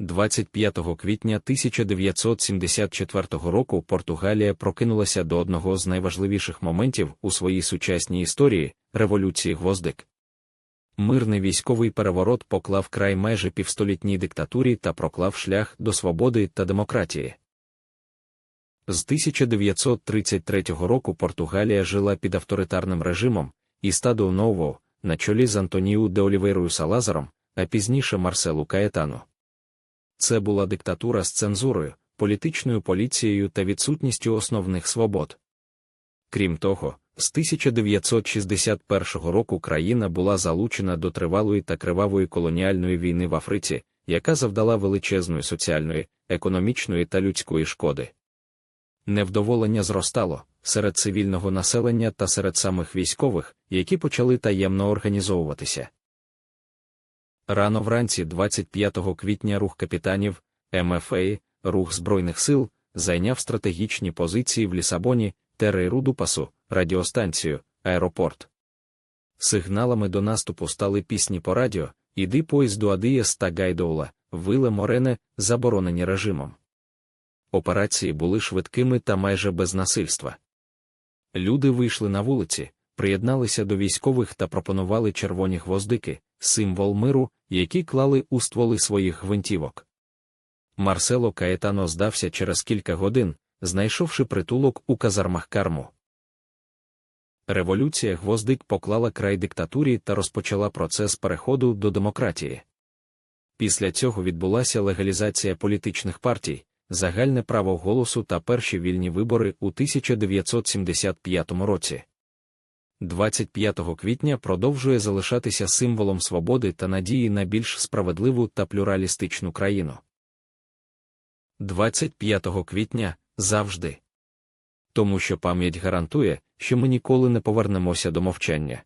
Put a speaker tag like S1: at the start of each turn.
S1: 25 квітня 1974 року Португалія прокинулася до одного з найважливіших моментів у своїй сучасній історії революції гвоздик. Мирний військовий переворот поклав край майже півстолітній диктатурі та проклав шлях до свободи та демократії. З 1933 року Португалія жила під авторитарним режимом, і стадо Ново, на чолі з Антоніу де Олівейрою Салазаром, а пізніше Марселу Каетану. Це була диктатура з цензурою, політичною поліцією та відсутністю основних свобод. Крім того, з 1961 року країна була залучена до тривалої та кривавої колоніальної війни в Африці, яка завдала величезної соціальної, економічної та людської шкоди. Невдоволення зростало серед цивільного населення та серед самих військових, які почали таємно організовуватися. Рано вранці 25 квітня рух капітанів МФА, рух Збройних сил, зайняв стратегічні позиції в Лісабоні, Терейру Дупасу, радіостанцію, аеропорт. Сигналами до наступу стали пісні по радіо, іди поїзд до Адієс та Гайдоула, Виле Морене, заборонені режимом. Операції були швидкими та майже без насильства. Люди вийшли на вулиці, приєдналися до військових та пропонували червоні гвоздики, символ миру, які клали у стволи своїх гвинтівок. Марсело Каетано здався через кілька годин, знайшовши притулок у казармах карму. Революція гвоздик поклала край диктатурі та розпочала процес переходу до демократії. Після цього відбулася легалізація політичних партій, загальне право голосу та перші вільні вибори у 1975 році. 25 квітня продовжує залишатися символом свободи та надії на більш справедливу та плюралістичну країну. 25 квітня завжди. Тому що пам'ять гарантує, що ми ніколи не повернемося до мовчання.